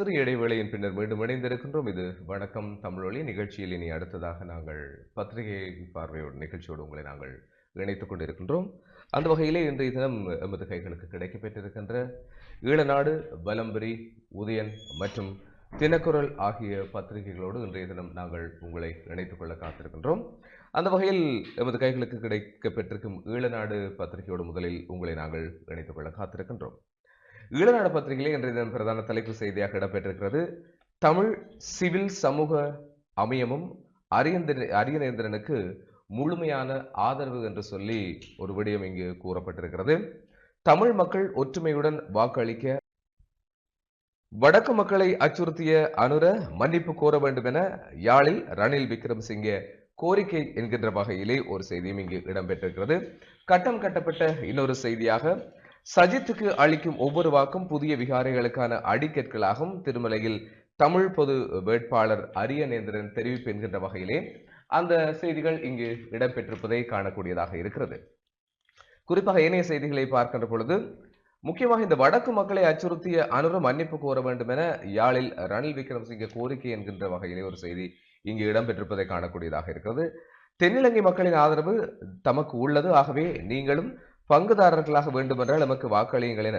சிறு இடைவேளையின் பின்னர் மீண்டும் இணைந்திருக்கின்றோம். இது வணக்கம் தமிழொலி நிகழ்ச்சியில் இனி அடுத்ததாக நாங்கள் பத்திரிகை பார்வையோடு நிகழ்ச்சியோடு உங்களை நாங்கள் இணைத்துக் கொண்டிருக்கின்றோம். அந்த வகையிலே இன்றைய தினம் எமது கைகளுக்கு கிடைக்கப்பெற்றிருக்கின்ற ஈழநாடு வலம்பரி உதயன் மற்றும் தினக்குரல் ஆகிய பத்திரிகைகளோடு இன்றைய தினம் நாங்கள் உங்களை இணைத்துக் கொள்ள காத்திருக்கின்றோம். அந்த வகையில் எமது கைகளுக்கு கிடைக்கப்பெற்றிருக்கும் ஈழநாடு பத்திரிகையோடு முதலில் உங்களை நாங்கள் இணைத்துக் கொள்ள காத்திருக்கின்றோம். ஈழநாடு பத்திரிகையிலே இன்றைய தினம் பிரதான தலைப்பு செய்தியாக இடம்பெற்றிருக்கிறது. தமிழ் சிவில் சமூக அமையமும் அரியந்திர அரியநேந்திரனுக்கு முழுமையான ஆதரவு என்று சொல்லி ஒரு விடயம் இங்கு கூறப்பட்டிருக்கிறது. தமிழ் மக்கள் ஒற்றுமையுடன் வாக்களிக்க வடக்கு மக்களை அச்சுறுத்திய அனுர மன்னிப்பு கோர வேண்டும் என யாழில் ரணில் விக்ரம்சிங்கே கோரிக்கை என்கின்ற வகையிலே ஒரு செய்தியும் இங்கு இடம்பெற்றிருக்கிறது. கட்டம் கட்டப்பட்ட இன்னொரு செய்தியாக சஜித்துக்கு அளிக்கும் ஒவ்வொரு வாக்கும் புதிய விகாரைகளுக்கான அடிக்கற்களாகும். திருமலையில் தமிழ் பொது வேட்பாளர் அரியநேந்திரன் தெரிவிப்பு என்கின்ற வகையிலே அந்த செய்திகள் இங்கு இடம்பெற்றிருப்பதை காணக்கூடியதாக இருக்கிறது. குறிப்பாக ஏனைய செய்திகளை பார்க்கின்ற பொழுது முக்கியமாக இந்த வடக்கு மக்களை அச்சுறுத்திய அனுர மன்னிப்பு கோர வேண்டும் என யாழில் ரணில் விக்ரமசிங்க கோரிக்கை என்கின்ற வகையிலே ஒரு செய்தி இங்கு இடம்பெற்றிருப்பதை காணக்கூடியதாக இருக்கிறது. தென்னிலங்கை மக்களின் ஆதரவு தமக்கு உள்ளது. ஆகவே நீங்களும் பங்குதாரர்களாக வேண்டுமென்றால் நமக்கு வாக்களியுங்கள் என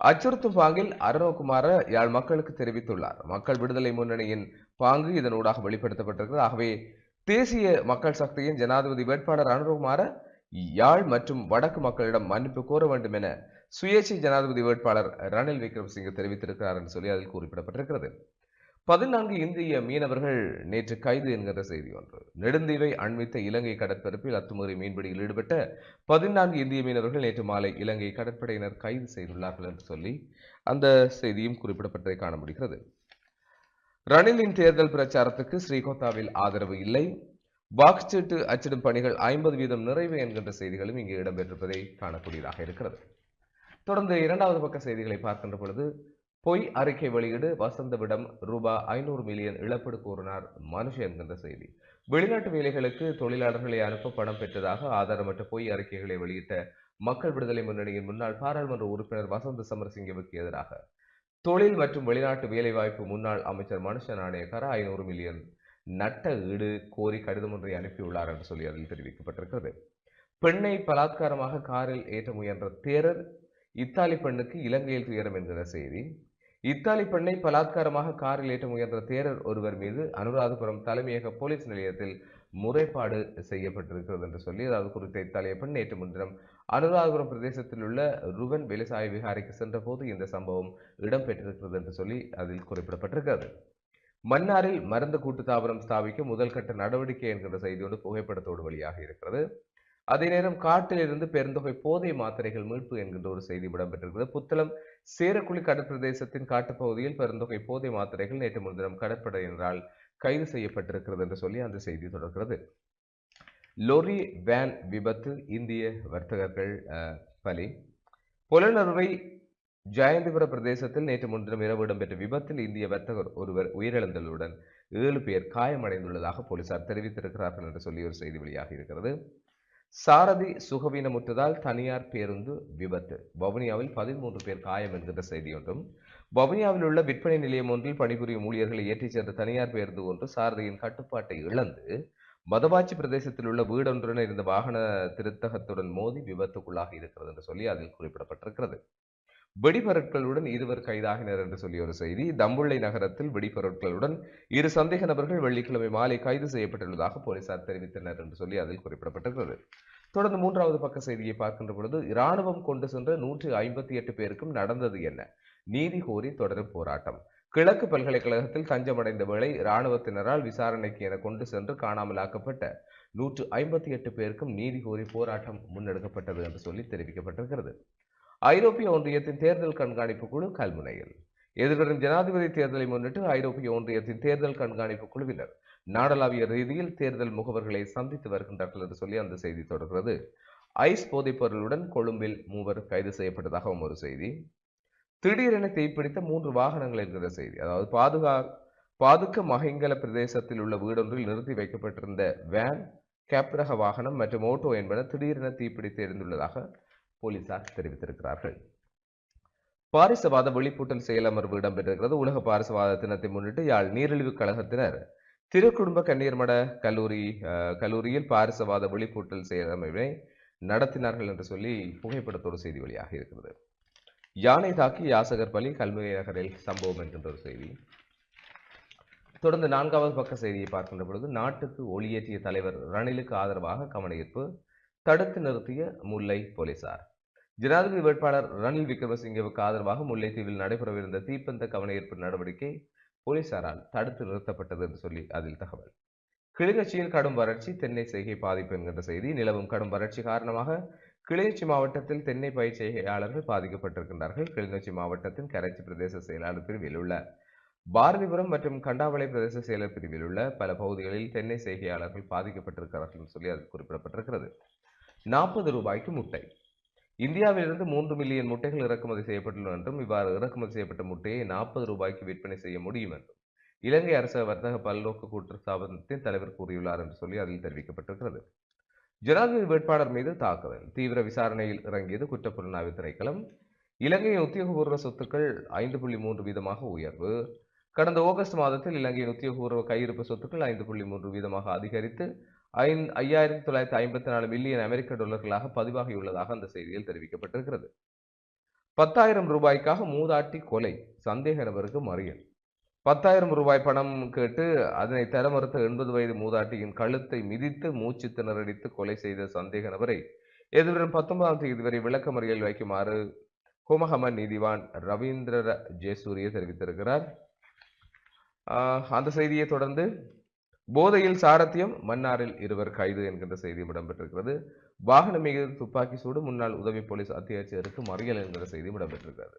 அச்சுறுத்தும் பாங்கில் அருணகுமார யாழ் மக்களுக்கு தெரிவித்துள்ளார். மக்கள் விடுதலை முன்னணியின் பாங்கு இதனூடாக வெளிப்படுத்தப்பட்டிருக்கிறது. ஆகவே தேசிய மக்கள் சக்தியின் ஜனாதிபதி வேட்பாளர் அனுரகுமார யாழ் மற்றும் வடக்கு மக்களிடம் மன்னிப்பு கோர வேண்டும் என சுயேட்சை ஜனாதிபதி வேட்பாளர் ரணில் விக்ரமசிங்க தெரிவித்திருக்கிறார் என்று சொல்லி அதில் குறிப்பிடப்பட்டிருக்கிறது. பதினான்கு இந்திய மீனவர்கள் நேற்று கைது என்கிற செய்தி ஒன்று. நெடுந்தீவை அண்மித்த இலங்கை கடற்பரப்பில் அத்துமுறை மீன்பிடியில் ஈடுபட்ட பதினான்கு இந்திய மீனவர்கள் நேற்று மாலை இலங்கை கடற்படையினர் கைது செய்துள்ளார்கள் என்று சொல்லி அந்த செய்தியும் குறிப்பிடப்பட்டதை காண முடிகிறது. ரணிலின் தேர்தல் பிரச்சாரத்துக்கு ஸ்ரீகோத்தாவில் ஆதரவு இல்லை. வாக்குச்சீட்டு அச்சிடும் பணிகள் ஐம்பது வீதம் நிறைவு என்கின்ற செய்திகளும் இங்கு இடம்பெற்றிருப்பதை காணக்கூடியதாக இருக்கிறது. தொடர்ந்து இரண்டாவது பக்க செய்திகளை பார்க்கின்ற பொழுது பொய் அறிக்கை வெளியீடு. வசந்தவிடம் ரூபாய் ஐநூறு மில்லியன் இழப்பீடு கூறினார் மனுஷ என்கின்ற செய்தி. வெளிநாட்டு வேலைகளுக்கு தொழிலாளர்களை அனுப்ப பணம் பெற்றதாக ஆதாரமற்ற பொய் அறிக்கைகளை வெளியிட்ட மக்கள் விடுதலை முன்னணியின் முன்னாள் பாராளுமன்ற உறுப்பினர் வசந்த சமரசிங்கவுக்கு எதிராக. தொழில் மற்றும் வெளிநாட்டு வேலைவாய்ப்பு முன்னாள் அமைச்சர் மனுஷ நாணயக்கார ஐநூறு மில்லியன் நட்ட ஈடு கோரி கடிதம் ஒன்றை அனுப்பியுள்ளார் என்று சொல்லி அதில் தெரிவிக்கப்பட்டிருக்கிறது. பெண்ணை பலாத்காரமாக காரில் ஏற்ற முயன்ற தேரர் இத்தாலி பெண்ணுக்கு இலங்கையில் துயரம் என்கிற செய்தி. இத்தாலி பெண்ணை பலாத்காரமாக காரில் ஏற்ற முயன்ற தேரர் ஒருவர் மீது அனுராதபுரம் தலைமையக போலீஸ் நிலையத்தில் முறைப்பாடு செய்யப்பட்டிருக்கிறது என்று சொல்லி அதாவது குறித்த இத்தாலிய பெண் நேற்று முன்தினம் அனுராதபுரம் பிரதேசத்தில் உள்ள ருவன் விவசாய விகாரைக்கு சென்றபோது இந்த சம்பவம் இடம்பெற்றிருக்கிறது என்று சொல்லி அதில் குறிப்பிடப்பட்டிருக்கிறது. மன்னாரில் மருந்து கூட்டு தாபனம் ஸ்தாபிக்க முதல் கட்ட நடவடிக்கை என்கிற செய்தியோடு புகைப்படத்தோடு வெளியாக இருக்கிறது. அதே நேரம் காட்டிலிருந்து பெருந்தொகை போதை மாத்திரைகள் மீட்பு என்கின்ற ஒரு செய்தி இடம்பெற்றிருக்கிறது. புத்தளம் சேரக்குழி கடற்பிரதேசத்தின் காட்டுப்பகுதியில் பெருந்தொகை போதை மாத்திரைகள் நேற்று முன்தினம் கடற்படையினரால் கைது செய்யப்பட்டிருக்கிறது என்று சொல்லி அந்த செய்தி தொடர்கிறது. லொரி வேன் விபத்து இந்திய வர்த்தகர்கள் பலி. புலனறுவை ஜெயந்திபுர பிரதேசத்தில் நேற்று முன்தினம் இரவு இடம்பெற்ற விபத்தில் இந்திய வர்த்தகர் ஒருவர் உயிரிழந்ததுடன் ஏழு பேர் காயமடைந்துள்ளதாக போலீசார் தெரிவித்திருக்கிறார்கள் என்று சொல்லி ஒரு செய்தி வெளியாகி இருக்கிறது. சாரதி சுகவீனமுற்றதால் தனியார் பேருந்து விபத்து. வவுனியாவில் பதிமூன்று பேர் காயம் என்கின்ற செய்தி ஒன்றும். வவுனியாவில் உள்ள விற்பனை நிலையம் ஒன்றில் பணிபுரியும் ஊழியர்களை ஏற்றிச் சென்ற தனியார் பேருந்து ஒன்று சாரதியின் கட்டுப்பாட்டை இழந்து மதவாச்சி பிரதேசத்தில் உள்ள வீடொன்றுடன் இருந்த வாகன திருத்தகத்துடன் மோதி விபத்துக்குள்ளாக இருக்கிறது என்று சொல்லி அதில் குறிப்பிடப்பட்டிருக்கிறது. வெடிபொருட்களுடன் இருவர் கைதாகினர் என்று சொல்லி ஒரு செய்தி. தம்புள்ளை நகரத்தில் வெடிபொருட்களுடன் இரு சந்தேக நபர்கள் வெள்ளிக்கிழமை மாலை கைது செய்யப்பட்டுள்ளதாக போலீசார் தெரிவித்தனர் என்று சொல்லி அதில் குறிப்பிடப்பட்டிருக்கிறது. தொடர்ந்து மூன்றாவது பக்க செய்தியை பார்க்கின்ற பொழுது இராணுவம் கொண்டு சென்ற நூற்றி ஐம்பத்தி எட்டு பேருக்கும் நடந்தது என்ன? நீதி கோரி தொடரும் போராட்டம். கிழக்கு பல்கலைக்கழகத்தில் தஞ்சமடைந்த வேளை இராணுவத்தினரால் விசாரணைக்கு என கொண்டு சென்று காணாமலாக்கப்பட்ட நூற்று ஐம்பத்தி எட்டு பேருக்கும் நீதி கோரி போராட்டம் முன்னெடுக்கப்பட்டது என்று சொல்லி தெரிவிக்கப்பட்டிருக்கிறது. ஐரோப்பிய ஒன்றியத்தின் தேர்தல் கண்காணிப்பு குழு கல்முனையில். எதிர்வரும் ஜனாதிபதி தேர்தலை முன்னிட்டு ஐரோப்பிய ஒன்றியத்தின் தேர்தல் கண்காணிப்பு குழுவினர் நாடளாவிய ரீதியில் தேர்தல் முகவர்களை சந்தித்து வருகின்றார்கள் என்று சொல்லி அந்த செய்தி தொடர்கிறது. ஐஸ் போதைப்பொருளுடன் கொழும்பில் மூவர் கைது செய்யப்பட்டதாகவும் ஒரு செய்தி. திடீரென தீப்பிடித்த மூன்று வாகனங்கள் என்கிற செய்தி. அதாவது பாதுகா பாதுக்க மகிங்கல பிரதேசத்தில் உள்ள வீடொன்றில் நிறுத்தி வைக்கப்பட்டிருந்த வேன் கேப்ரக வாகனம் மற்றும் ஓட்டோ என்பன திடீரென தீப்பிடித்து எரிந்துள்ளதாக போலீசார் தெரிவித்திருக்கிறார்கள். பாரிசவாத வெளிப்பூட்டல் செயலமர்வு இடம்பெற்றிருக்கிறது. உலக பாரிசவாத தினத்தை முன்னிட்டு யாழ் நீரிழிவு கழகத்தினர் திருக்குடும்ப கண்ணீர்மட கல்லூரி கல்லூரியில் பாரிசவாத வெளிப்பூட்டல் செயலமைவை நடத்தினார்கள் என்று சொல்லி புகைப்படத்தோடு செய்தி வெளியாக இருக்கிறது. யானை தாக்கி யாசகர் பலி கல்முனை நகரில் சம்பவம் என்கின்ற ஒரு செய்தி. தொடர்ந்து நான்காவது பக்க செய்தியை பார்க்கின்ற பொழுது நாட்டுக்கு ஒளியேற்றிய தலைவர் ரணிலுக்கு ஆதரவாக கவனஈர்ப்பு தடுத்து நிறுத்திய முல்லை போலீசார். ஜனாதிபதி வேட்பாளர் ரணில் விக்ரமசிங்கவுக்கு ஆதரவாக முல்லைத்தீவில் நடைபெறவிருந்த தீப்பந்த கவனஈர்ப்பு நடவடிக்கை போலீசாரால் தடுத்து நிறுத்தப்பட்டது என்று சொல்லி அதில் தகவல். கிளிநொச்சியில் கடும் வறட்சி தென்னை செய்கை பாதிப்பு என்கின்ற செய்தி நிலவும் கடும் வறட்சி காரணமாக கிளிநொச்சி மாவட்டத்தில் தென்னை பயிர் செய்கையாளர்கள் பாதிக்கப்பட்டிருக்கின்றார்கள். கிளிநொச்சி மாவட்டத்தின் கரைச்சி பிரதேச செயலாளர் பிரிவில் உள்ள பாரதிபுரம் மற்றும் கண்டாவளை பிரதேச செயலர் பிரிவில் உள்ள பல பகுதிகளில் தென்னை செய்கையாளர்கள் பாதிக்கப்பட்டிருக்கிறார்கள் என்று சொல்லி அது குறிப்பிடப்பட்டிருக்கிறது. நாற்பது ரூபாய்க்கு முட்டை. இந்தியாவிலிருந்து மூன்று மில்லியன் முட்டைகள் இறக்குமதி செய்யப்பட்டுள்ளன என்றும் இவ்வாறு இறக்குமதி செய்யப்பட்ட முட்டையை நாற்பது ரூபாய்க்கு விற்பனை செய்ய முடியும் என்றும் இலங்கை அரச வர்த்தக பல்நோக்கு கூட்டு ஸ்தாபனத்தின் தலைவர் கூறியுள்ளார் என்று சொல்லி அதில் தெரிவிக்கப்பட்டிருக்கிறது. ஜனாதிபதி வேட்பாளர் மீது தாக்குதல் தீவிர விசாரணையில் இறங்கியது குற்றப்புலனாய்வு திணைக்களம். இலங்கையின் உத்தியோகபூர்வ சொத்துக்கள் ஐந்து புள்ளி மூன்று வீதமாக உயர்வு. கடந்த ஆகஸ்ட் மாதத்தில் இலங்கையின் உத்தியோகபூர்வ கையிருப்பு சொத்துக்கள் ஐந்து புள்ளி மூன்று வீதமாக அதிகரித்து ஐந்து ஐயாயிரத்தி தொள்ளாயிரத்தி ஐம்பத்தி நாலு மில்லியன் அமெரிக்க டாலர்களாக பதிவாகியுள்ளதாக அந்த செய்தியில் தெரிவிக்கப்பட்டிருக்கிறது. பத்தாயிரம் ரூபாய்க்காக மூதாட்டி கொலை சந்தேக நபருக்கு மறியல். பத்தாயிரம் ரூபாய் பணம் கேட்டு அதனை தர மறுத்த எண்பது வயது மூதாட்டியின் கழுத்தை மிதித்து மூச்சு திணறடித்து கொலை செய்த சந்தேக நபரை எதிர்வரும் பத்தொன்பதாம் தேதி வரை விளக்கமறியல் வைக்குமாறு ஹோமஹம நீதிவான் ரவீந்திர ஜெயசூரிய தெரிவித்திருக்கிறார். ஆஹ் அந்த செய்தியை தொடர்ந்து போதையில் சாரத்தியம் மன்னாரில் இருவர் கைது என்கின்ற செய்தியும் இடம்பெற்றிருக்கிறது. வாகனம் மீது துப்பாக்கி சூடு முன்னாள் உதவி போலீஸ் அத்தியட்சருக்கு மறியல் என்கிற செய்தியும் இடம்பெற்றிருக்கிறது.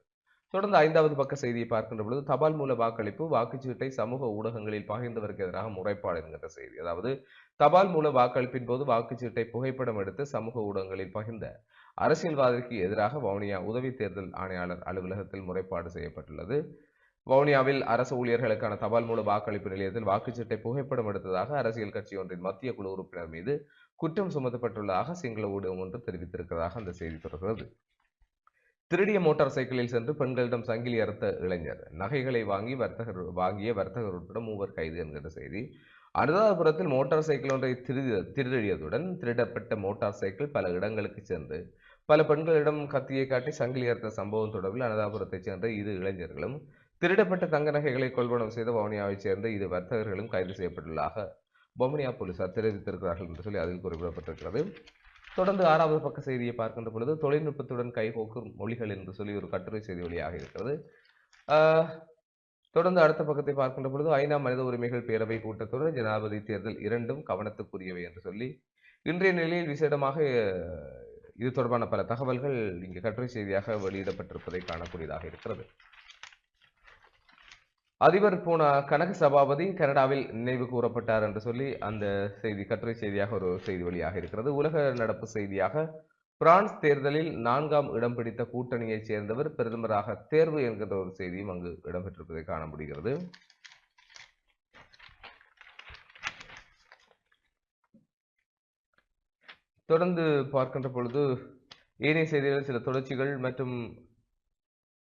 தொடர்ந்து ஐந்தாவது பக்க செய்தியை பார்க்கின்ற பொழுது தபால் மூல வாக்களிப்பு வாக்குச்சீட்டை சமூக ஊடகங்களில் பகிர்ந்தவருக்கு எதிராக முறைப்பாடு என்கின்ற செய்தி. அதாவது தபால் மூல வாக்களிப்பின் போது வாக்குச்சீட்டை புகைப்படம் எடுத்து சமூக ஊடகங்களில் பகிர்ந்த அரசியல்வாதிக்கு எதிராக வவுனியா உதவி தேர்தல் ஆணையாளர் அலுவலகத்தில் முறைப்பாடு செய்யப்பட்டுள்ளது. வவுனியாவில் அரசு ஊழியர்களுக்கான தபால் மூல வாக்களிப்பு நிலையத்தில் வாக்குச்சீட்டை புகைப்படம் எடுத்ததாக அரசியல் கட்சி ஒன்றின் மத்திய குழு உறுப்பினர் மீது குற்றம் சுமத்தப்பட்டுள்ளதாக சிங்கள ஊடகம் ஒன்று தெரிவித்திருக்கிறதாக அந்த செய்தி தொடர்கிறது. திருடிய மோட்டார் சைக்கிளில் சென்று பெண்களிடம் சங்கிலி அறுத்த இளைஞர். நகைகளை வாங்கி வர்த்தகர் வாங்கிய வர்த்தகர் உட்பட மூவர் கைது என்கிற செய்தி. அனுராதபுரத்தில் மோட்டார் சைக்கிள் ஒன்றை திருடி திருடியதுடன் திருடப்பட்ட மோட்டார் சைக்கிள் பல இடங்களுக்கு சென்று பல பெண்களிடம் கத்தியை காட்டி சங்கிலி அறுத்த சம்பவம் தொடர்பில் அனுராதபுரத்தைச் சேர்ந்த இரு இளைஞர்களும் திருடப்பட்ட தங்க நகைகளை கொள்வனம் செய்த வவுனியாவைச் சேர்ந்த இரு வர்த்தகர்களும் கைது செய்யப்பட்டுள்ளதாக பொமனியா போலீசார் தெரிவித்திருக்கிறார்கள் என்று சொல்லி அதில் குறிப்பிடப்பட்டிருக்கிறது. தொடர்ந்து ஆறாவது பக்க செய்தியை பார்க்கின்ற பொழுது தொழில்நுட்பத்துடன் கைகோக்கும் மொழிகள் என்று சொல்லி ஒரு கட்டுரை செய்தி வழியாக இருக்கிறது. ஆஹ், தொடர்ந்து அடுத்த பக்கத்தை பார்க்கின்ற பொழுது ஐநா மனித உரிமைகள் பேரவை கூட்டத்தொடர் ஜனாதிபதி தேர்தல் இரண்டும் கவனத்துக்குரியவை என்று சொல்லி இன்றைய நிலையில் விசேடமாக இது தொடர்பான பல தகவல்கள் இங்கே கட்டுரை செய்தியாக வெளியிடப்பட்டிருப்பதை காணக்கூடியதாக இருக்கிறது. அதிபர் போன கனக சபாபதி கனடாவில் நினைவு கூறப்பட்டார் என்று சொல்லி அந்த செய்தி கட்டுரை செய்தியாக ஒரு செய்தி வழியாக இருக்கிறது. உலக நடப்பு செய்தியாக பிரான்ஸ் தேர்தலில் நான்காம் இடம் பிடித்த கூட்டணியைச் சேர்ந்தவர் பிரதமராக தேர்வு என்கின்ற ஒரு செய்தியும் அங்கு இடம்பெற்றிருப்பதை காண முடிகிறது. தொடர்ந்து பார்க்கின்ற பொழுது ஏனைய செய்திகள் சில தொடர்ச்சிகள் மற்றும்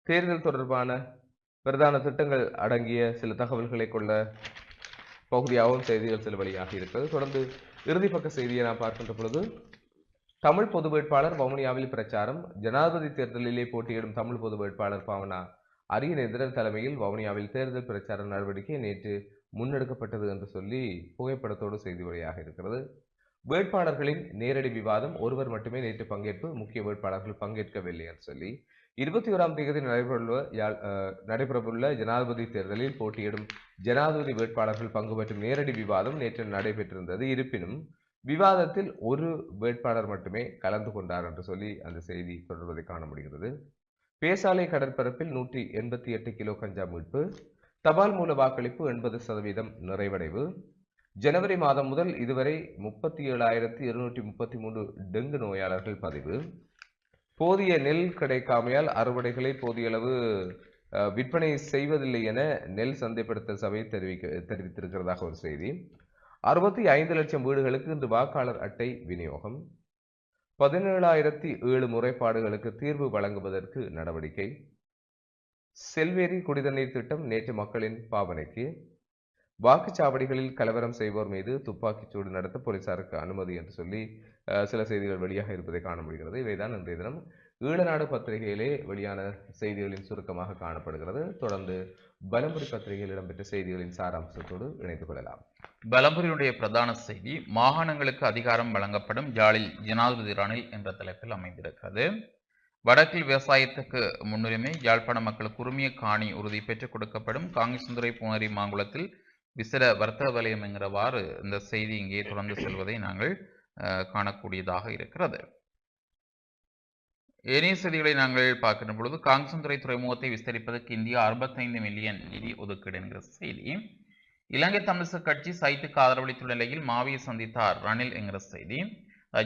தேர்தல் தொடர்பான பிரதான திட்டங்கள் அடங்கிய சில தகவல்களை கொண்ட பகுதியாகவும் செய்திகள் சில வழியாக இருக்கிறது. தொடர்ந்து இறுதிப்பக்க செய்தியை நாம் பார்க்கின்ற பொழுது தமிழ் பொது வேட்பாளர் வவுனியாவில் பிரச்சாரம். ஜனாதிபதி தேர்தலிலே போட்டியிடும் தமிழ் பொது வேட்பாளர் பாவனா அரியநேந்திரன் தலைமையில் வவுனியாவில் தேர்தல் பிரச்சார நடவடிக்கை நேற்று முன்னெடுக்கப்பட்டது என்று சொல்லி புகைப்படத்தோடு செய்தி வழியாக இருக்கிறது. வேட்பாளர்களின் நேரடி விவாதம் ஒருவர் மட்டுமே நேற்று பங்கேற்பு முக்கிய வேட்பாளர்கள் பங்கேற்கவில்லை என்று சொல்லி இருபத்தி ஓராம் தேதி நடைபெறவுள்ள யாழ் நடைபெறவுள்ள ஜனாதிபதி தேர்தலில் போட்டியிடும் ஜனாதிபதி வேட்பாளர்கள் பங்கு பெற்றும் நேரடி விவாதம் நேற்று நடைபெற்றிருந்தது. இருப்பினும் விவாதத்தில் ஒரு வேட்பாளர் மட்டுமே கலந்து கொண்டார் என்று சொல்லி அந்த செய்தி தொடர்வதை காண முடிகிறது. பேசாலை கடற்பரப்பில் நூற்றி எண்பத்தி எட்டு கிலோ கஞ்சா மீட்பு தபால் மூல வாக்களிப்பு எண்பது சதவீதம் நிறைவடைவு. ஜனவரி மாதம் முதல் இதுவரை முப்பத்தி ஏழாயிரத்தி இருநூற்றி முப்பத்தி மூன்று டெங்கு நோயாளர்கள் பதிவு. போதிய நெல் கிடைக்காமையால் அறுவடைகளை போதிய அளவு விற்பனை செய்வதில்லை என நெல் சந்தைப்படுத்த சபை தெரிவிக்க தெரிவித்திருக்கிறதாக ஒரு செய்தி. அறுபத்தி ஐந்து லட்சம் வீடுகளுக்கு இன்று வாக்காளர் அட்டை விநியோகம். பதினேழாயிரத்தி ஏழு முறைப்பாடுகளுக்கு தீர்வு வழங்குவதற்கு நடவடிக்கை. செல்வேரி குடிதண்ணீர் திட்டம் நேற்று மக்களின் பாவனைக்கு. வாக்குச்சாவடிகளில் கலவரம் செய்வோர் மீது துப்பாக்கிச்சூடு நடத்த போலீசாருக்கு அனுமதி என்று சொல்லி சில செய்திகள் வெளியாக இருப்பதை காண முடிகிறது. இவைதான் இன்றைய தினம் ஈழநாடு பத்திரிகையிலே வெளியான செய்திகளின் சுருக்கமாக காணப்படுகிறது. தொடர்ந்து பலம்புரி பத்திரிகையில் இடம்பெற்ற செய்திகளின் சாராம்சத்தோடு இணைந்து கொள்ளலாம். பலம்புரியுடைய பிரதான செய்தி மாகாணங்களுக்கு அதிகாரம் வழங்கப்படும் ஜாலில் ஜனாதிபதி ரணில் என்ற தலைப்பில் அமைந்திருக்கிறது. வடக்கில் விவசாயத்துக்கு முன்னுரிமை யாழ்ப்பாண மக்களுக்கு உரிமைய காணி உறுதி பெற்றுக் கொடுக்கப்படும் காங்கிசுந்துறை புனரி மாங்குளத்தில் விசிற வர்த்தக வலயம் என்கிறவாறு இந்த செய்தி இங்கே தொடர்ந்து செல்வதை நாங்கள் காணக்கூடியதாக இருக்கிறது. ஏனைய செய்திகளை நாங்கள் பார்க்கின்ற பொழுது காங்கசந்துறை துறைமுகத்தை விஸ்தரிப்பதற்கு இந்தியா அறுபத்தைந்து மில்லியன் நிதி ஒதுக்கீடு என்கிற செய்தி. இலங்கை தமிழிசை கட்சி சைத்துக்கு ஆதரவளித்துள்ள நிலையில் மாவியை சந்தித்தார் ரணில் என்கிற செய்தி.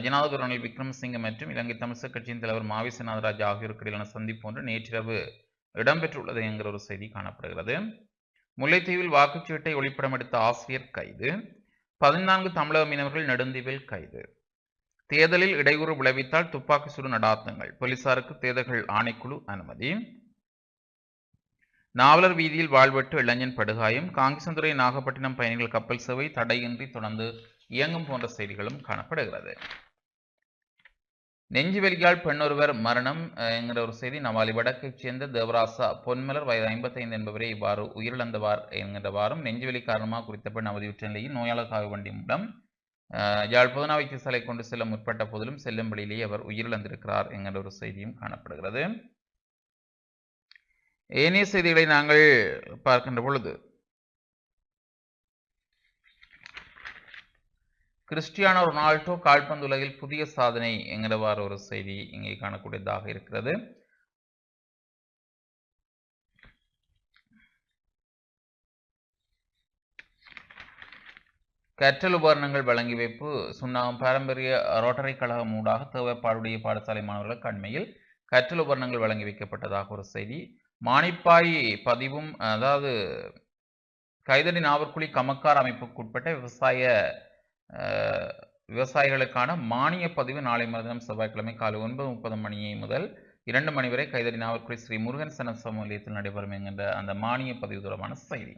ஜனாதிபதி ரணில் விக்ரமசிங்க மற்றும் இலங்கை தமிழிசை கட்சியின் தலைவர் மாவி சேனாதராஜ் ஆகியோருக்கு இடையிலான சந்திப்பு ஒன்று நேற்றிரவு இடம்பெற்றுள்ளது என்கிற ஒரு செய்தி காணப்படுகிறது. முல்லைத்தீவில் வாக்குச்சீட்டை ஒளிப்படம் எடுத்த ஆசிரியர் கைது. பதினான்கு தமிழக மீனவர்கள் நெடுந்தீவில் கைது. தேர்தலில் இடையூறு விளைவித்தால் துப்பாக்கி சுடு நடாத்தங்கள். போலீசாருக்கு தேர்தல்கள் ஆணைக்குழு அனுமதி. நாவலர் வீதியில் வாழ்வெட்டு இளைஞன் படுகாயம். காங்கிசந்துறை நாகப்பட்டினம் பயணிகள் கப்பல் சேவை தடையின்றி தொடர்ந்து இயங்கும் போன்ற செய்திகளும் காணப்படுகிறது. நெஞ்சு வெளியால் பெண்ணொருவர் மரணம் என்கிற ஒரு செய்தி நவாலி வடக்கைச் சேர்ந்த தேவராசா பொன்மலர் வயது ஐம்பத்தைந்து என்பவரை இவ்வாறு உயிரிழந்தவார் என்கின்றவாறும் நெஞ்சுவலி காரணமாக குறித்த பெண் அவதியுற்ற நிலையில் நோயாளர் காவு வண்டி மூலம் அஹ், யாழ் புதனா வைத்தியசாலை கொண்டு செல்ல முற்பட்ட போதிலும் செல்லும் வழியிலேயே அவர் உயிரிழந்திருக்கிறார் என்கின்ற ஒரு செய்தியும் காணப்படுகிறது. ஏனைய செய்திகளை நாங்கள் பார்க்கின்ற பொழுது கிறிஸ்டியானோ ரொனால்டோ கால்பந்து உலகில் புதிய சாதனை என்கிறவாறு ஒரு செய்தி இங்கே காணக்கூடியதாக இருக்கிறது. கற்றல் உபகரணங்கள் வழங்கி வைப்பு சுண்ணாகம் பாரம்பரிய ரோட்டரி கழகம் ஊடாக தேவைப்பாடுடைய பாடசாலை மாணவர்களுக்கு அண்மையில் கற்றல் உபகரணங்கள் வழங்கி வைக்கப்பட்டதாக ஒரு செய்தி. மானிப்பாய் பதிவும் அதாவது கைதடி நாவற்குழி கமக்கார் அமைப்புக்குட்பட்ட விவசாய விவசாயிகளுக்கான மானிய பதிவு நாளை மறுதினம் செவ்வாய்க்கிழமை காலை ஒன்பது முப்பது மணி முதல் இரண்டு மணி வரை கைதடி நாவற்குடி ஸ்ரீ முருகன் சன சமூகத்தில் நடைபெறும் என்கின்ற அந்த மானிய பதிவு தொடர்பான செய்தி.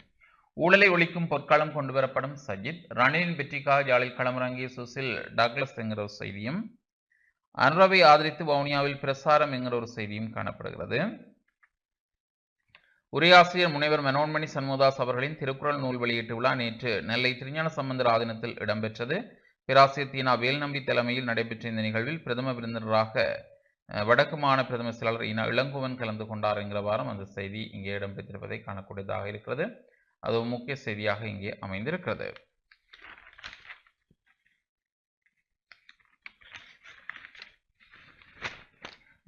ஊழலை ஒழிக்கும் பொற்காலம் கொண்டு வரப்படும் சஜித் ரணிலின் வெற்றிக்காக யாழில் களமிறங்கிய சுசில் டாக்லஸ் என்கிற ஒரு செய்தியும் அனுரவை ஆதரித்து வவுனியாவில் பிரசாரம் என்கிற ஒரு செய்தியும் காணப்படுகிறது. உரையாசிரியர் முனைவர் மனோன்மணி சண்முகதாஸ் அவர்களின் திருக்குறள் நூல் வெளியீட்டு விழா நேற்று நெல்லை திருஞான சம்பந்தர் ஆதீனத்தில் இடம்பெற்றது. பேராசிரியர் தீனா வேல்நம்பி தலைமையில் நடைபெற்ற இந்த நிகழ்வில் பிரதம விருந்தினராக வடக்கு மாநில பிரதம செயலாளர் இன இளங்குவன் கலந்து கொண்டார் என்கிற வாரம் அந்த செய்தி இங்கே இடம்பெற்றிருப்பதை காணக்கூடியதாக இருக்கிறது. அது முக்கிய செய்தியாக இங்கே அமைந்திருக்கிறது.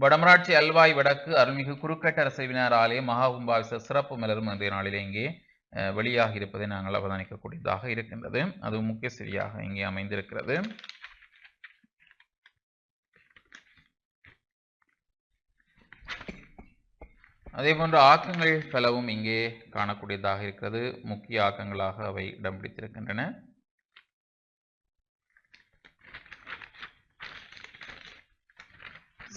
வடமராட்சி அல்வாய் வடக்கு அருள்மிகு குறுக்கட்ட ஆலயம் மகாகும்பாவிச சிறப்பு மலரும் அன்றைய நாளிலே இங்கே வெளியாக இருப்பதை நாங்கள் அவதானிக்கக்கூடியதாக இருக்கின்றது. அது முக்கிய சிறியாக இங்கே அமைந்திருக்கிறது. அதே போன்ற ஆக்கங்கள் பலவும் இங்கே காணக்கூடியதாக இருக்கிறது. முக்கிய ஆக்கங்களாக அவை இடம் பிடித்திருக்கின்றன.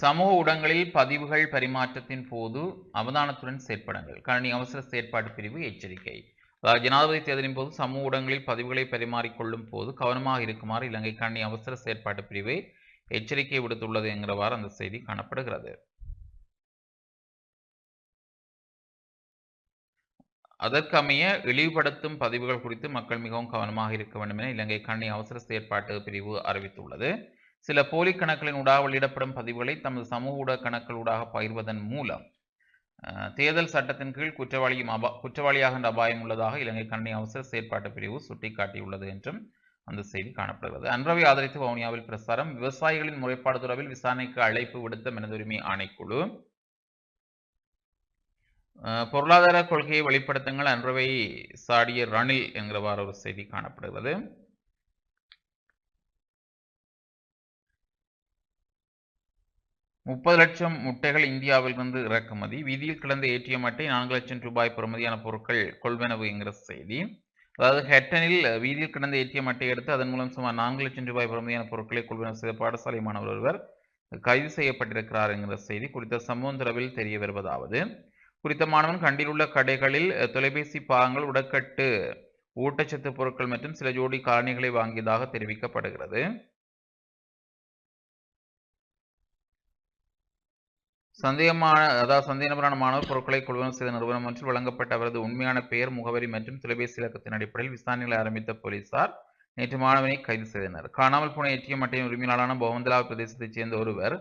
சமூக ஊடகங்களில் பதிவுகள் பரிமாற்றத்தின் போது அவதானத்துடன் செயற்படுங்கள். கணினி அவசர செயற்பாட்டு பிரிவு எச்சரிக்கை. அதாவது ஜனாதிபதி தேர்தலின் போது சமூக ஊடகங்களில் பதிவுகளை பரிமாறிக்கொள்ளும் போது கவனமாக இருக்குமாறு இலங்கை கணினி அவசர செயற்பாட்டு பிரிவு எச்சரிக்கை விடுத்துள்ளது என்கிறவாறு அந்த செய்தி காணப்படுகிறது. அதற்கமைய இழிவுபடுத்தும் பதிவுகள் குறித்து மக்கள் மிகவும் கவனமாக இருக்க வேண்டும் என இலங்கை கண்ணி அவசர செயற்பாட்டு பிரிவு அறிவித்துள்ளது. சில போலி கணக்குகளின் ஊடாக வெளியிடப்படும் பதிவுகளை தமது சமூக ஊடக கணக்குகளூடாக பகிர்வதன் மூலம் தேர்தல் சட்டத்தின் கீழ் குற்றவாளியும் அபா குற்றவாளியாகின்ற அபாயம் உள்ளதாக இலங்கை கண்ணி அவசர செயற்பாட்டு பிரிவு சுட்டிக்காட்டியுள்ளது என்றும் அந்த செய்தி காணப்படுகிறது. அன்றவை ஆதரித்து வவுனியாவில் பிரசாரம் விவசாயிகளின் முறைப்பாடு தொடர்பில் விசாரணைக்கு அழைப்பு விடுத்த மனிதுரிமை ஆணைக்குழு பொருளாதார கொள்கையை வெளிப்படுத்துங்கள் அன்றவை சாடிய ரணில் என்கிறவாறு ஒரு செய்தி காணப்படுகிறது. முப்பது லட்சம் முட்டைகள் இந்தியாவிலிருந்து இறக்குமதி. வீதியில் கிடந்த ஏடிஎம் அட்டை நான்கு லட்சம் ரூபாய் பெறுமதியான பொருட்கள் கொள்வனவு என்கிற செய்தி. அதாவது ஹெட்டனில் வீதியில் கிடந்த ஏடிஎம் அட்டை எடுத்து அதன் மூலம் சுமார் நான்கு லட்சம் ரூபாய் பெறுமதியான பொருட்களை கொள்வனவு செய்த பாடசாலை மாணவர் ஒருவர் கைது செய்யப்பட்டிருக்கிறார் என்கிற செய்தி குறித்த சம்பவம் தொடர்பில் தெரிய வருவதாவது. குறித்த மாணவன் கண்டில் உள்ள கடைகளில் தொலைபேசி பாகங்கள் உடக்கட்டு ஊட்டச்சத்து பொருட்கள் மற்றும் சில ஜோடி காலணிகளை வாங்கியதாக தெரிவிக்கப்படுகிறது. சந்தேகமான அதாவது சந்தேகநபரான மாணவர் பொருட்களை கொள்வனம் செய்த நிறுவனம் ஒன்றில் வழங்கப்பட்ட அவரது உண்மையான பெயர் முகவரி மற்றும் தொலைபேசி இலக்கத்தின் அடிப்படையில் விசாரணைகளை ஆரம்பித்த போலீசார் நேற்று மாணவனை கைது செய்தனர். காணாமல் போன ஏடிஎம் அட்டையின் உரிமையாளரான பவந்தலா பிரதேசத்தைச் சேர்ந்த ஒருவர்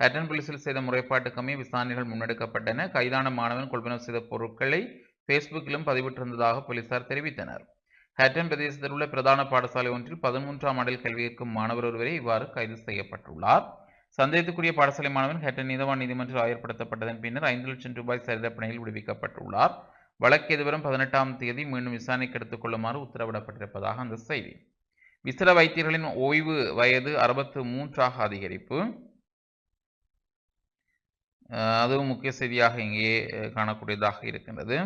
ஹட்டன் போலீசில் செய்த முறைப்பாட்டுக்குமே விசாரணைகள் முன்னெடுக்கப்பட்டன. கைதான மாணவன் கொள்வனம் செய்த பொருட்களை ஃபேஸ்புக்கிலும் பதிவிட்டிருந்ததாக போலீசார் தெரிவித்தனர். ஹட்டன் பிரதேசத்தில் உள்ள பிரதான பாடசாலை ஒன்றில் பதிமூன்றாம் ஆண்டில் கல்வி மாணவர் ஒருவரே இவ்வாறு கைது செய்யப்பட்டுள்ளார். சந்தேகத்துக்குரிய பாடசாலை மாணவன் ஹேட்டன் நீதவான் நீதிமன்றில் ஆயர்படுத்தப்பட்டதன் பின்னர் ஐந்து லட்சம் ரூபாய் சரிதப்பணையில் விடுவிக்கப்பட்டுள்ளார். வழக்கு எதிர்வரும் பதினெட்டாம் தேதி மீண்டும் விசாரணைக்கு எடுத்துக் கொள்ளுமாறு உத்தரவிடப்பட்டிருப்பதாக அந்த செய்தி. விசிற வைத்தியர்களின் ஓய்வு வயது அறுபத்து மூன்றாக அதிகரிப்பு. அதுவும் முக்கிய செய்தியாக இங்கே காணக்கூடியதாக இருக்கின்றது.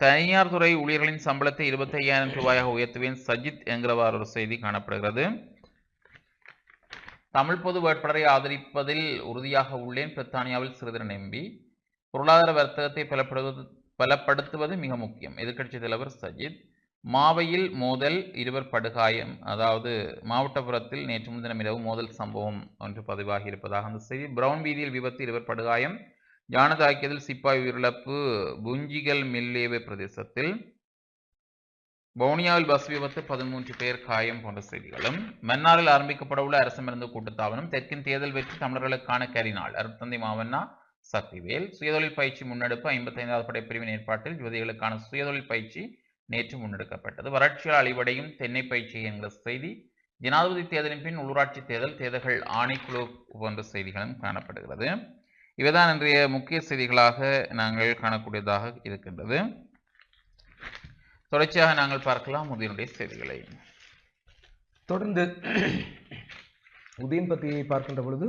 தனியார் துறை ஊழியர்களின் சம்பளத்தை இருபத்தி ஐயாயிரம் ரூபாயாக உயர்த்துவேன் சஜித் என்கிறவாறு ஒரு செய்தி காணப்படுகிறது. தமிழ் பொது வேட்பாளரை ஆதரிப்பதில் உறுதியாக உள்ளேன் பிரித்தானியாவில் சிறிதர் எம்பி பொருளாதார வர்த்தகத்தை பலப்படுவது பலப்படுத்துவது மிக முக்கியம். எதிர்க்கட்சி தலைவர் சஜித் மாவையில் மோதல் இருவர் படுகாயம். அதாவது மாவட்டபுரத்தில் நேற்று முன்தினம் இரவு மோதல் சம்பவம் ஒன்று பதிவாகி இருப்பதாக அந்த செய்தி. பிரவுன் வீதியில் விபத்து இருவர் படுகாயம். ஜானதாக்கியதில் சிப்பாய் உயிரிழப்பு. புஞ்சிகல் மில்லேவே பிரதேசத்தில் வவுனியாவில் பஸ் விபத்து பதிமூன்று பேர் காயம் போன்ற செய்திகளும் மன்னாரில் ஆரம்பிக்கப்படவுள்ள அரசு மருந்து கூட்டத்தாவனும் தெற்கின் தேர்தல் வெற்றி தமிழர்களுக்கான கரிநாள் அருத்தந்தி மாவண்ணா சக்திவேல். சுயதொழில் பயிற்சி முன்னெடுப்பு ஐம்பத்தைந்தாவது படைப்பிரிவின் ஏற்பாட்டில் யுவதிகளுக்கான சுயதொழில் பயிற்சி நேற்று முன்னெடுக்கப்பட்டது. வறட்சியால் அழிவடையும் தென்னை பயிற்சி என்கிற செய்தி ஜனாதிபதி தேர்தலின் பின் உள்ளூராட்சி தேர்தல் தேர்தல்கள் ஆணைக்குழு போன்ற செய்திகளும் காணப்படுகிறது. இவைதான் இன்றைய முக்கிய செய்திகளாக நாங்கள் காணக்கூடியதாக இருக்கின்றது. தொடர்ச்சியாக நாங்கள் பார்க்கலாம் உதயனுடைய செய்திகளை. தொடர்ந்து உதயன் பத்தியை பார்க்கின்ற பொழுது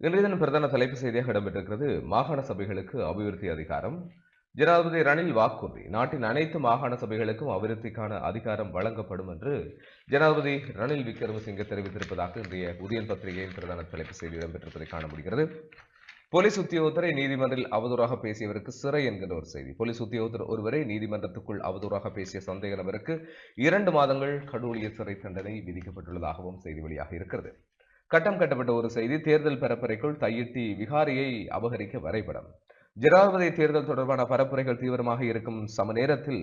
இன்றைய தினம் பிரதான தலைப்பு செய்தியாக இடம்பெற்றிருக்கிறது மாகாண சபைகளுக்கு அபிவிருத்தி அதிகாரம். ஜனாதிபதி ரணில் வாக்குறுதி நாட்டின் அனைத்து மாகாண சபைகளுக்கும் அபிவிருத்திக்கான அதிகாரம் வழங்கப்படும் என்று ஜனாதிபதி ரணில் விக்ரமசிங்கே தெரிவித்திருப்பதாக இன்றைய உதயன் பத்திரிகையின் பிரதான தலைப்பு செய்தி இடம்பெற்றிருப்பதை காண முடிகிறது. போலீஸ் உத்தியோகத்தரை நீதிமன்றில் அவதூறாக பேசியவருக்கு சிறை என்கின்ற ஒரு செய்தி. போலீஸ் உத்தியோகத்தர் ஒருவரை நீதிமன்றத்துக்குள் அவதூறாக பேசிய சந்தேக நபருக்கு இரண்டு மாதங்கள் கடூழிய சிறை தண்டனை விதிக்கப்பட்டுள்ளதாகவும் செய்தி வெளியாக இருக்கிறது. கட்டம் கட்டப்பட்ட ஒரு செய்தி தேர்தல் பரப்புரைக்குள் தையிட்டி விகாரியை அபகரிக்க வரைபடம். ஜனாதிபதி தேர்தல் தொடர்பான பரப்புரைகள் தீவிரமாக இருக்கும் சம நேரத்தில்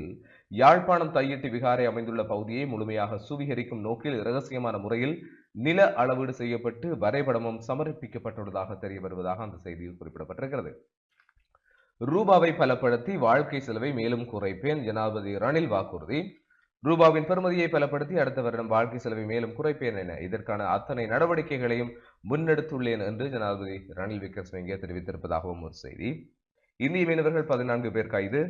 யாழ்ப்பாணம் தையிட்டி விகாரை அமைந்துள்ள பகுதியை முழுமையாக சுவீகரிக்கும் நோக்கில் இரகசியமான முறையில் நில அளவீடு செய்யப்பட்டு வரைபடமும் சமர்ப்பிக்கப்பட்டுள்ளதாக தெரிய வருவதாக அந்த செய்தியில் குறிப்பிடப்பட்டிருக்கிறது. ரூபாவை பலப்படுத்தி வாழ்க்கை செலவை மேலும் குறைப்பேன் ஜனாதிபதி ரணில் வாக்குறுதி. ரூபாவின் பெருமதியை பலப்படுத்தி அடுத்த வருடம் வாழ்க்கை செலவை மேலும் குறைப்பேன் என இதற்கான அத்தனை நடவடிக்கைகளையும் முன்னெடுத்துள்ளேன் என்று ஜனாதிபதி ரணில் விக்ரமசிங்கே தெரிவித்திருப்பதாகவும் ஒரு செய்தி. இந்திய மீனவர்கள் பதினான்கு பேர் கைது.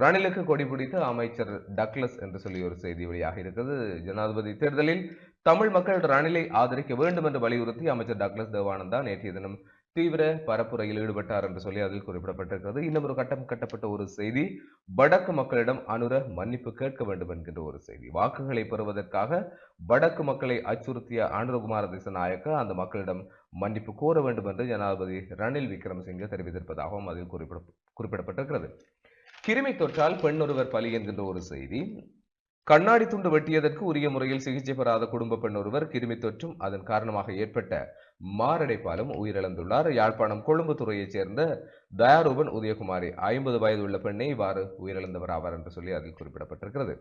ரணிலுக்கு கொடி பிடித்த அமைச்சர் டக்ளஸ் என்று சொல்லி ஒரு செய்தி வெளியாக இருக்கிறது. ஜனாதிபதி தேர்தலில் தமிழ் மக்கள் ரணிலை ஆதரிக்க வேண்டும் என்று வலியுறுத்தி அமைச்சர் டாக்லஸ் தேவானந்தா நேற்றைய தினம் தீவிர பரப்புரையில் ஈடுபட்டார் என்று சொல்லி அதில் குறிப்பிடப்பட்டிருக்கிறது. இன்னும் ஒரு கட்டம் கட்டப்பட்ட ஒரு செய்தி வடக்கு மக்களிடம் அனுர மன்னிப்பு கேட்க வேண்டும் என்கின்ற ஒரு செய்தி. வாக்குகளை பெறுவதற்காக வடக்கு மக்களை அச்சுறுத்திய அனுரகுமார திசநாயக்க அந்த மக்களிடம் மன்னிப்பு கோர வேண்டும் என்று ஜனாதிபதி ரணில் விக்ரமசிங்கே தெரிவித்திருப்பதாகவும் அதில் குறிப்பிட குறிப்பிடப்பட்டிருக்கிறது. கிருமி தொற்றால் பெண் ஒருவர் பலி என்கின்ற ஒரு செய்தி கண்ணாடி துண்டு வெட்டியதற்கு உரிய முறையில் சிகிச்சை பெறாத குடும்ப பெண் ஒருவர் கிருமி தொற்றும் அதன் காரணமாக ஏற்பட்ட மாரடைப்பாலும் உயிரிழந்துள்ளார். யாழ்ப்பாணம் கொழும்பு துறையைச் சேர்ந்த தயாரூபன் உதயகுமாரி. ஐம்பது வயது உள்ள பெண்ணை இவ்வாறு உயிரிழந்தவர் ஆவார் என்று சொல்லி அதில் குறிப்பிடப்பட்டிருக்கிறது.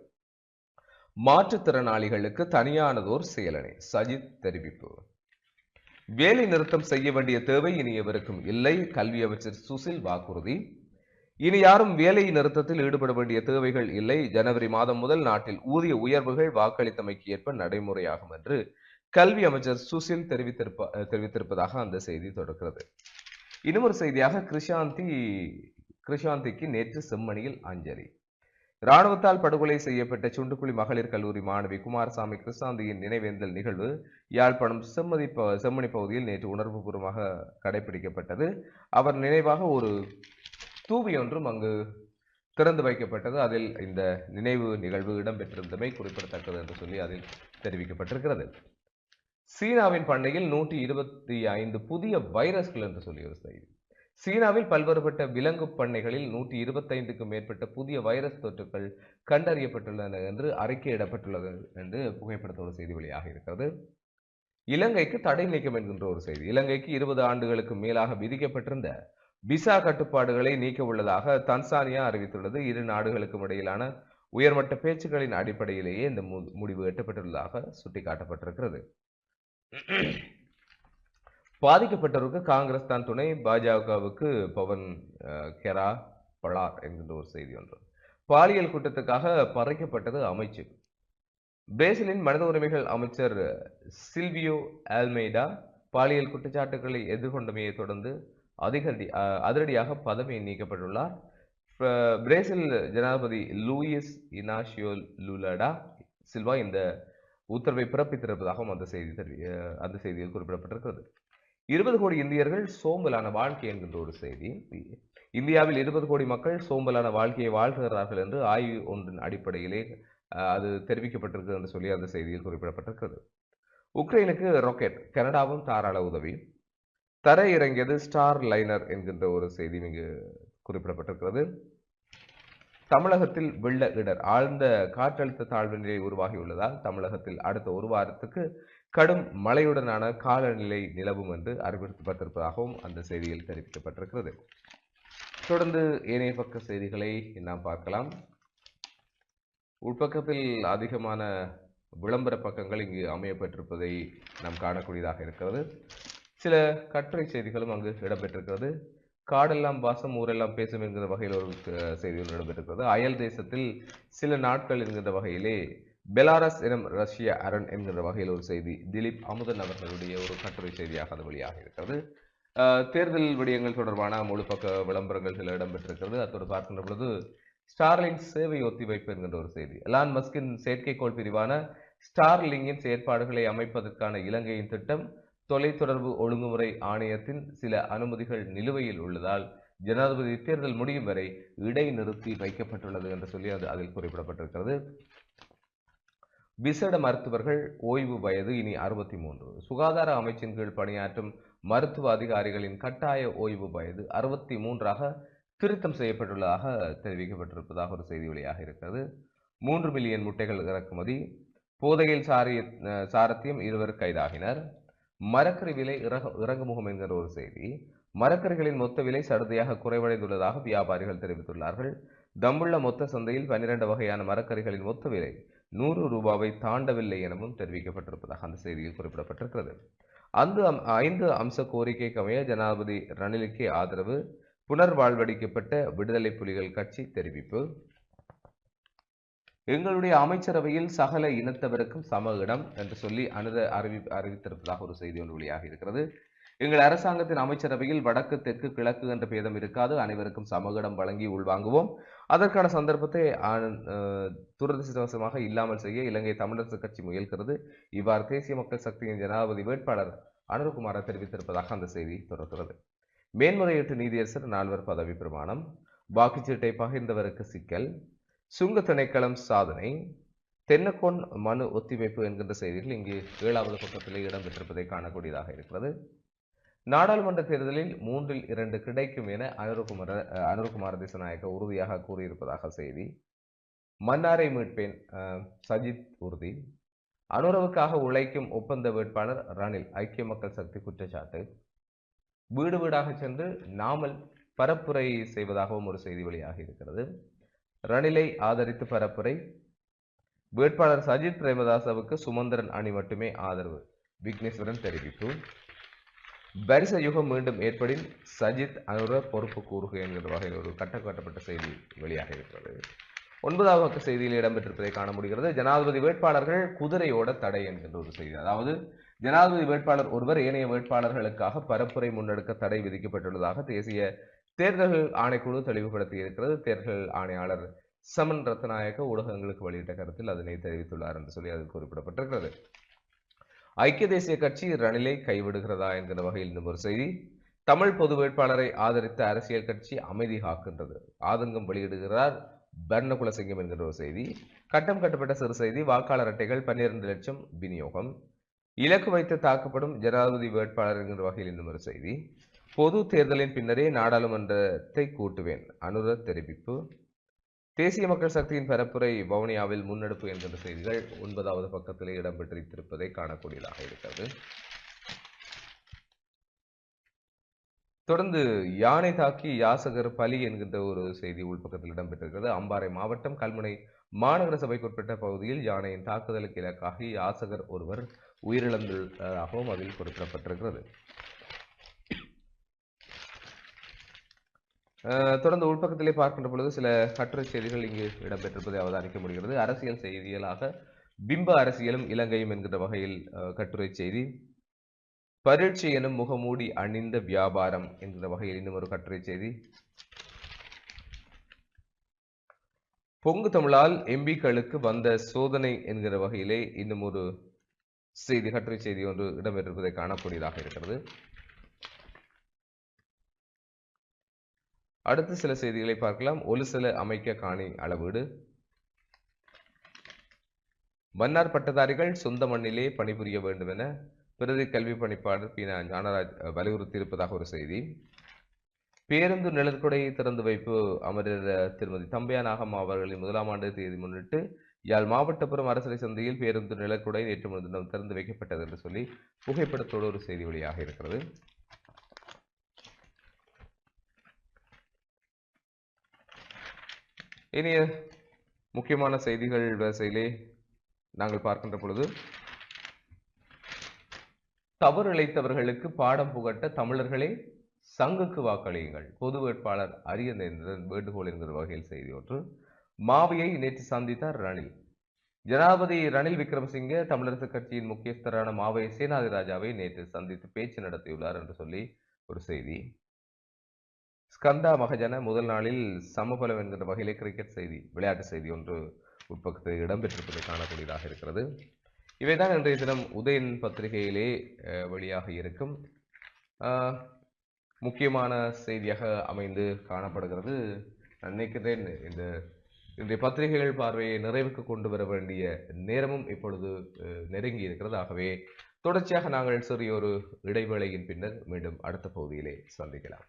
மாற்றுத்திறனாளிகளுக்கு தனியானதோர் செயலனை சஜித் தெரிவிப்பு. வேலை நிறுத்தம் செய்ய வேண்டிய தேவை இனி எவருக்கும் இல்லை. கல்வி அமைச்சர் சுசில் வாக்குறுதி. இனி யாரும் வேலை நிறுத்தத்தில் ஈடுபட வேண்டிய தேவைகள் இல்லை. ஜனவரி மாதம் முதல் நாட்டில் ஊதிய உயர்வுகள் வாக்களித்தமைக்கு ஏற்ப நடைமுறையாகும் என்று கல்வி அமைச்சர் சுசில் தெரிவித்திருப்ப தெரிவித்திருப்பதாக அந்த செய்தி தொடர்கிறது. இன்னும் ஒரு செய்தியாக கிருஷாந்தி கிருஷாந்திக்கு நேற்று செம்மணியில் அஞ்சலி. இராணுவத்தால் படுகொலை செய்யப்பட்ட சுண்டுக்குழி மகளிர் கல்லூரி மாணவி குமாரசாமி கிருஷாந்தியின் நினைவேந்தல் நிகழ்வு யாழ்ப்பாணம் செம்மதி ப- செம்மணி பகுதியில் நேற்று உணர்வுபூர்வமாக கடைபிடிக்கப்பட்டது. அவர் நினைவாக ஒரு தூவி ஒன்றும் அங்கு திறந்து வைக்கப்பட்டது. அதில் இந்த நினைவு நிகழ்வு இடம்பெற்றிருந்தமை குறிப்பிடத்தக்கது என்று சொல்லி அதில் தெரிவிக்கப்பட்டிருக்கிறது. சீனாவின் பண்ணையில் நூற்றி இருபத்தி ஐந்து புதிய வைரஸ்கள் என்று சொல்லி ஒரு செய்தி. சீனாவில் பல்வேறுபட்ட விலங்கு பண்ணைகளில் நூற்றி இருபத்தைந்துக்கும் மேற்பட்ட புதிய வைரஸ் தொற்றுகள் கண்டறியப்பட்டுள்ளன என்று அறிக்கையிடப்பட்டுள்ளது என்று புகைப்படத்தோடு செய்தி வெளியாக இருக்கிறது. இலங்கைக்கு தடை நீக்கம் என்கின்ற ஒரு செய்தி. இலங்கைக்கு இருபது ஆண்டுகளுக்கு மேலாக விதிக்கப்பட்டிருந்த விசா கட்டுப்பாடுகளை நீக்க உள்ளதாக தன்சானியா அறிவித்துள்ளது. இரு நாடுகளுக்கும் இடையிலான உயர்மட்ட பேச்சுக்களின் அடிப்படையிலேயே இந்த மு- முடிவு எட்டப்பட்டுள்ளதாக சுட்டிக்காட்டப்பட்டிருக்கிறது. பாதிக்கப்பட்டவருக்கு காங்கிரஸ் தான் துணை. பாஜகவுக்கு பவன் கெரா பலார் என்கின்ற ஒரு செய்தி ஒன்று. பாலியல் குற்றத்துக்காக பறைக்கப்பட்டது அமைச்சு. பிரேசிலின் மனித உரிமைகள் அமைச்சர் சில்வியோ ஆல்மெய்டா பாலியல் குற்றச்சாட்டுகளை எதிர்கொண்டமையை தொடர்ந்து அதிகடி அதிரடியாக பதவி நீக்கப்பட்டுள்ளார். பிரேசில் ஜனாதிபதி Luiz Inacio Lula da Silva இந்த உத்தரவை பிறப்பித்திருப்பதாகவும் அந்த செய்தி தெரிவி அந்த செய்தியில் குறிப்பிடப்பட்டிருக்கிறது. இருபது கோடி இந்தியர்கள் சோம்பலான வாழ்க்கை என்கின்ற ஒரு செய்தி இந்தியாவில் இருபது கோடி மக்கள் சோம்பலான வாழ்க்கையை வாழ்கிறார்கள் என்று ஆய்வு ஒன்றின் அடிப்படையிலே அது தெரிவிக்கப்பட்டிருக்கிறது என்று சொல்லி அந்த செய்தியில் குறிப்பிடப்பட்டிருக்கிறது. உக்ரைனுக்கு ராக்கெட் கனடாவும் தாராள உதவி. தர இறங்கியது ஸ்டார் லைனர் என்கின்ற ஒரு செய்தி இங்கு குறிப்பிடப்பட்டிருக்கிறது. தமிழகத்தில் வெள்ள இடர் ஆழ்ந்த காற்றழுத்த தாழ்வு நிலை உருவாகியுள்ளதால் தமிழகத்தில் அடுத்த ஒரு வாரத்துக்கு கடும் மழையுடனான காலநிலை நிலவும் என்று அறிவிக்கப்பட்டிருப்பதாகவும் அந்த செய்தியில் தெரிவிக்கப்பட்டிருக்கிறது. தொடர்ந்து ஏனைய பக்க செய்திகளை நாம் பார்க்கலாம். உட்பக்கத்தில் அதிகமான விளம்பர பக்கங்கள் இங்கு அமையப்பட்டிருப்பதை நாம் காணக்கூடியதாக இருக்கிறது. சில கட்டுரை செய்திகளும் அங்கு இடம்பெற்றிருக்கிறது. காடெல்லாம் வாசம் ஊரெல்லாம் பேசும் என்கிற வகையில் ஒரு செய்திகள் இடம்பெற்றிருக்கிறது. அயல் தேசத்தில் சில நாட்கள் என்கின்ற வகையிலே பெலாரஸ் எனும் ரஷ்ய அரண் என்கின்ற வகையில் ஒரு செய்தி திலீப் அமுதன் அவர்களுடைய ஒரு கட்டுரை செய்தியாக அது வெளியாக இருக்கிறது. தேர்தல் விடயங்கள் தொடர்பான முழு பக்க விளம்பரங்கள் சில இடம்பெற்றிருக்கிறது. அத்தோடு பார்க்கின்ற பொழுது ஸ்டார்லிங் சேவை ஒத்திவைப்பு என்கின்ற ஒரு செய்தி. எலான் மஸ்கின் செயற்கைக்கோள் பிரிவான ஸ்டார்லிங்கின் செயற்பாடுகளை அமைப்பதற்கான இலங்கையின் திட்டம் தொலைத்தொடர்பு ஒழுங்குமுறை ஆணையத்தின் சில அனுமதிகள் நிலுவையில் உள்ளதால் ஜனாதிபதி தேர்தல் முடியும் வரை இடைநிறுத்தி வைக்கப்பட்டுள்ளது என்று சொல்லி அது அதில் குறிப்பிடப்பட்டிருக்கிறது. விசேட மருத்துவர்கள் ஓய்வு வயது இனி அறுபத்தி மூன்று சுகாதார அமைச்சின் கீழ் பணியாற்றும் மருத்துவ அதிகாரிகளின் கட்டாய ஓய்வு வயது அறுபத்தி மூன்றாக திருத்தம் செய்யப்பட்டுள்ளதாக தெரிவிக்கப்பட்டிருப்பதாக ஒரு செய்தி வெளியாக இருக்கிறது. மூன்று மில்லியன் முட்டைகள் இறக்குமதி போதையில் சாரிய சாரத்தியம் இருவர் கைதாகினர். மரக்கறி விலை இறக இறங்குமுகம் என்கிற ஒரு செய்தி. மரக்கறிகளின் மொத்த விலை சடுதியாக குறைவடைந்துள்ளதாக வியாபாரிகள் தெரிவித்துள்ளார்கள். தம்புள்ள மொத்த சந்தையில் பன்னிரண்டு வகையான மரக்கறிகளின் மொத்த விலை நூறு ரூபாவை தாண்டவில்லை எனவும் தெரிவிக்கப்பட்டிருப்பதாக அந்த செய்தியில் குறிப்பிடப்பட்டிருக்கிறது. அந்த ஐந்து அம்ச கோரிக்கை கமைய ஜனாதிபதி ரணிலுக்கே ஆதரவு புனர்வாழ்வடிக்கப்பட்ட விடுதலை புலிகள் கட்சி தெரிவிப்பு. எங்களுடைய அமைச்சரவையில் சகல இனத்தவருக்கும் சம இடம் என்று சொல்லி அனுத அறிவி அறிவித்திருப்பதாக ஒரு செய்தி ஒன்று வெளியாக இருக்கிறது. எங்கள் அரசாங்கத்தின் அமைச்சரவையில் வடக்கு தெற்கு கிழக்கு என்ற பேதம் இருக்காது. அனைவருக்கும் சம இடம் வழங்கி உள்வாங்குவோம் அதற்கான சந்தர்ப்பத்தை துரதிருஷ்டவசமாக இல்லாமல் செய்ய இலங்கை தமிழரசு கட்சி முயல்கிறது. இவ்வாறு தேசிய மக்கள் சக்தியின் ஜனாதிபதி வேட்பாளர் அனுருகுமார தெரிவித்திருப்பதாக அந்த செய்தி தொடர்கிறது. மேன்முறையீட்டு நீதியரசர் நால்வர் பதவி பிரமாணம். வாக்குச்சீட்டை பகிர்ந்தவருக்கு சிக்கல். சுங்க திணைக்களம் சாதனை தென்னக்கோன் மனு ஒத்திவைப்பு என்கின்ற செய்திகள் இங்கு ஏழாவது பக்கத்தில் இடம்பெற்றிருப்பதை காணக்கூடியதாக இருக்கிறது. நாடாளுமன்ற தேர்தலில் மூன்றில் இரண்டு கிடைக்கும் என அனுரகுமார அஹ், அனுரகுமார திசநாயக்க உறுதியாக கூறியிருப்பதாக செய்தி. மன்னாரை மீட்பேன் சஜித் உறுதி. அனுரவுக்காக உழைக்கும் ஒப்பந்த வேட்பாளர் ரணில் ஐக்கிய மக்கள் சக்தி குற்றச்சாட்டு. வீடு வீடாக சென்று நாமல் பரப்புரை செய்வதாகவும் ஒரு செய்தி வெளியாகி இருக்கிறது. ரணிலை ஆதரித்து பரப்புரை. வேட்பாளர் சஜித் பிரேமதாசவுக்கு சுமந்திரன் அணி மட்டுமே ஆதரவு. விக்னேஸ்வரன் தெரிவிப்பு. பரிச யுகம் மீண்டும் ஏற்படின் சஜித் அனுர பொறுப்பு கூறுக என்கிற வகையில் ஒரு கட்டப்பட்ட செய்தி வெளியாக இருக்கிறது. ஒன்பதாவது பக்க செய்தியில் இடம்பெற்றிருப்பதை காண முடிகிறது. ஜனாதிபதி வேட்பாளர்கள் குதிரையோட தடை என்கின்ற ஒரு செய்தி. அதாவது ஜனாதிபதி வேட்பாளர் ஒருவர் ஏனைய வேட்பாளர்களுக்காக பரப்புரை முன்னெடுக்க தடை விதிக்கப்பட்டுள்ளதாக தேசிய தேர்தல் ஆணைக்குழு தெளிவுபடுத்தி இருக்கிறது. தேர்தல் ஆணையாளர் சமன் ரத்நாயக்க ஊடகங்களுக்கு வெளியிட்ட கருத்தில் அதனை தெரிவித்துள்ளார் என்று சொல்லி அதில் குறிப்பிடப்பட்டிருக்கிறது. ஐக்கிய தேசிய கட்சி ரணிலை கைவிடுகிறதா என்கிற வகையில் இன்னும் ஒரு செய்தி. தமிழ் பொது வேட்பாளரை ஆதரித்த அரசியல் கட்சி அமைதி காக்கின்றது. ஆதங்கம் வெளியிடுகிறார் பர்ணகுலசிங்கம் என்கிற ஒரு செய்தி. கட்டம் கட்டப்பட்ட சிறு செய்தி வாக்காளர் அட்டைகள் பன்னிரண்டு லட்சம் விநியோகம். இலக்கு வைத்து தாக்கப்படும் ஜனாதிபதி வேட்பாளர் என்கிற வகையில் இன்னும் ஒரு செய்தி. பொது தேர்தலின் பின்னரே நாடாளுமன்றத்தை கூட்டுவேன். அனுர தெரிவிப்பு. தேசிய மக்கள் சக்தியின் பரப்புரை வவுனியாவில் முன்னெடுப்பு என்கின்ற செய்திகள் ஒன்பதாவது பக்கத்திலே இடம்பெற்றிருப்பதை காணக்கூடியதாக இருக்கிறது. தொடர்ந்து யானை தாக்கி யாசகர் பலி என்கின்ற ஒரு செய்தி உள்பக்கத்தில் இடம்பெற்றிருக்கிறது. அம்பாறை மாவட்டம் கல்முனை மாநகர சபைக்குட்பட்ட பகுதியில் யானையின் தாக்குதலுக்கு இலக்காகி யாசகர் ஒருவர் உயிரிழந்ததாகவும் அதில் குறிப்பிடப்பட்டிருக்கிறது. தொடர்ந்து உள்பக்கத்திலே பார்க்கின்ற பொழுது சில கட்டுரை செய்திகள் இங்கு இடம்பெற்றிருப்பதை அவதானிக்க முடிகிறது. அரசியல் செய்திகளாக பிம்ப அரசியலும் இலங்கையும் என்கின்ற வகையில் கட்டுரை செய்தி. பரீட்சை எனும் முகமூடி அணிந்த வியாபாரம் என்கிற வகையில் இன்னும் ஒரு கட்டுரை செய்தி. பொங்கு தமிழால் எம்பிக்களுக்கு வந்த சோதனை என்கிற வகையிலே இன்னும் ஒரு செய்தி கட்டுரை செய்தி ஒன்று இடம்பெற்றிருப்பதை காணக்கூடியதாக இருக்கிறது. அடுத்து சில செய்திகளை பார்க்கலாம். ஒரு சில அமைக்க காணி அளவீடு. மன்னார் பட்டதாரிகள் சொந்த மண்ணிலே பணிபுரிய வேண்டும் என பிரதி கல்வி பணிப்பாளர் பி. ஞானராஜ் வலியுறுத்தியிருப்பதாக ஒரு செய்தி. பேருந்து நிழற்குடை திறந்து வைப்பு அமரர் திருமதி தம்பையா நாகம் அவர்களின் முதலாம் ஆண்டு தேதி முன்னிட்டு யாழ் மாவட்டபுரம் அரசரை சந்தையில் பேருந்து நிழற்குடை நேற்று முன்தினம் திறந்து வைக்கப்பட்டது என்று சொல்லி புகைப்படத்தோடு ஒரு செய்தி வெளியாக இருக்கிறது. இனிய முக்கியமான செய்திகள் வரிசையிலே நாங்கள் பார்க்கின்ற பொழுது தவறு இழைத்தவர்களுக்கு பாடம் புகட்ட தமிழர்களே சங்குக்கு வாக்களியுங்கள். பொது வேட்பாளர் அரியநேந்திரன் வேண்டுகோள் என்கிற வகையில் செய்தி ஒன்று. மாவியை நேற்று சந்தித்தார் ரணில். ஜனாதிபதி ரணில் விக்ரமசிங்கே தமிழரசு கட்சியின் முக்கியஸ்தரான மாவை சேனாதி ராஜாவை நேற்று சந்தித்து பேச்சு நடத்தியுள்ளார் என்று சொல்லி ஒரு செய்தி. ஸ்கந்தா மகஜன முதல் நாளில் சமபலம் என்கிற வகையிலே கிரிக்கெட் செய்தி விளையாட்டு செய்தி ஒன்று உட்பக்கத்தில் இடம்பெற்றிருப்பதை காணக்கூடியதாக இருக்கிறது. இவைதான் இன்றைய தினம் உதயன் பத்திரிகையிலே வெளியாக இருக்கும். முக்கியமான செய்தியாக அமைந்து காணப்படுகிறது. நான் நினைக்கிறேன் இந்த இன்றைய பத்திரிகைகள் பார்வையை நிறைவுக்கு கொண்டு வர வேண்டிய நேரமும் இப்பொழுது நெருங்கி இருக்கிறது ஆகவே தொடர்ச்சியாக நாங்கள் சிறிய ஒரு இடைவேளையின் பின்னர் மீண்டும் அடுத்த பகுதியிலே சந்திக்கலாம்.